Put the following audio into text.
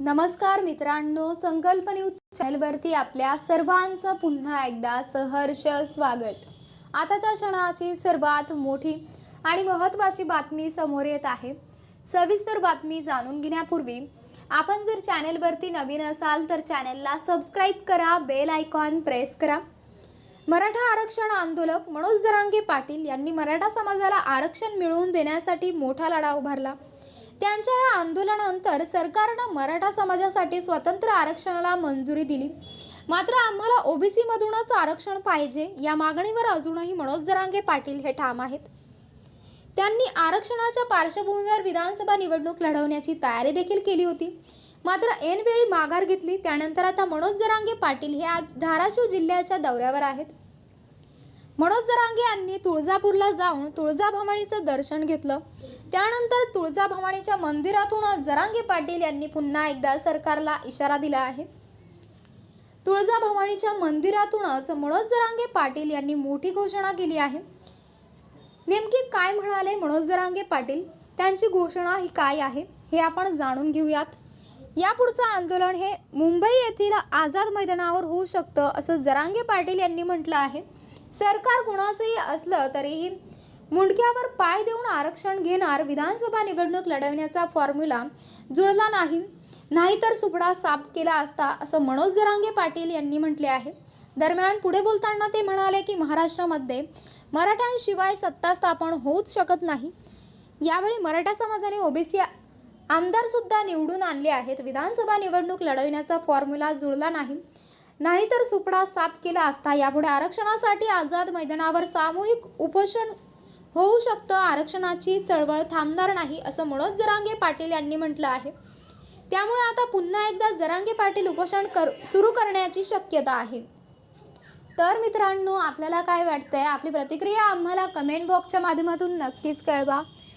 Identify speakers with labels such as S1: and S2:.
S1: नमस्कार मित्रांनो संकल्प न्यूज चॅनलवरती आपल्या सर्वांचं पुन्हा एकदा सहर्ष स्वागत. आताच्या क्षणाची सर्वात मोठी आणि महत्त्वाची बातमी समोर येत आहे. सविस्तर बातमी जाणून घेण्यापूर्वी आपण जर चॅनेलवरती नवीन असाल तर चॅनेलला सबस्क्राईब करा बेल आयकॉन प्रेस करा. मराठा आरक्षण आंदोलक मनोज जरांगे पाटील यांनी मराठा समाजाला आरक्षण मिळवून देण्यासाठी मोठा लढा उभारला त्यांच्या या आंदोलनानंतर सरकारनं मराठा समाजासाठी स्वतंत्र आरक्षणाला मंजुरी दिली. मात्र आम्हाला ओबीसी मधूनच आरक्षण पाहिजे या मागणीवर अजूनही मनोज जरांगे पाटील हे ठाम आहेत. त्यांनी आरक्षणाच्या पार्श्वभूमीवर विधानसभा निवडणूक लढवण्याची तयारी देखील केली होती. मात्र ऐनवेळी माघार घेतली त्यानंतर आता मनोज जरांगे पाटील हे आज धाराशिव जिल्ह्याच्या दौऱ्यावर आहेत. मनोज जरांगे यांनी तुळजापूरला जाऊन तुळजाभवानीचं दर्शन घेतलं. त्यानंतर तुळजाभवानीच्या मंदिरातून जरांगे पाटील यांनी पुन्हा एकदा सरकारला इशारा दिला आहे. तुळजाभवानीच्या मंदिरातूनच मनोज जरांगे पाटील यांनी मोठी घोषणा केली आहे. नेमकी काय म्हणाले मनोज जरांगे पाटील? त्यांची घोषणा ही काय आहे? हे आपण जाणून घेऊयात. यापुढचं आंदोलन हे मुंबई येथील आझाद मैदानावर होऊ शकतं असं जरांगे पाटील यांनी म्हटलं आहे. सरकार कुणाचंही असलं तरीही मुंडक्यावर पाय देऊन आरक्षण घेणार विधानसभा निवडणूक लढवण्याचा फॉर्म्युला जुळला नाही. नाहीतर सुपडा साफ केला असता असं मनोज जरांगे पाटील यांनी म्हटले आहे. दरम्यान पुढे बोलताना ते म्हणाले की महाराष्ट्रामध्ये मराठ्यांशिवाय सत्ता स्थापन होऊच शकत नाही. यावेळी मराठा समाजाने ओबीसी आमदार सुद्धा निवडून आणले आहेत. विधानसभा निवडणूक लढविण्याचा फॉर्म्युला जुळला नाही. नाहीतर सुपडा साफ केला असता. यापुढे आरक्षणासाठी आझाद मैदानावर सामूहिक उपोषण होऊ शकतं. आरक्षणाची चळवळ थांबणार नाही असं म्हणत जरांगे पाटील यांनी म्हटलं आहे. त्यामुळे आता पुन्हा एकदा जरांगे पाटील उपोषण कर सुरू करण्याची शक्यता आहे. तर मित्रांनो आपल्याला काय वाटतंय? आपली प्रतिक्रिया आम्हाला कमेंट बॉक्सच्या माध्यमातून नक्कीच कळवा.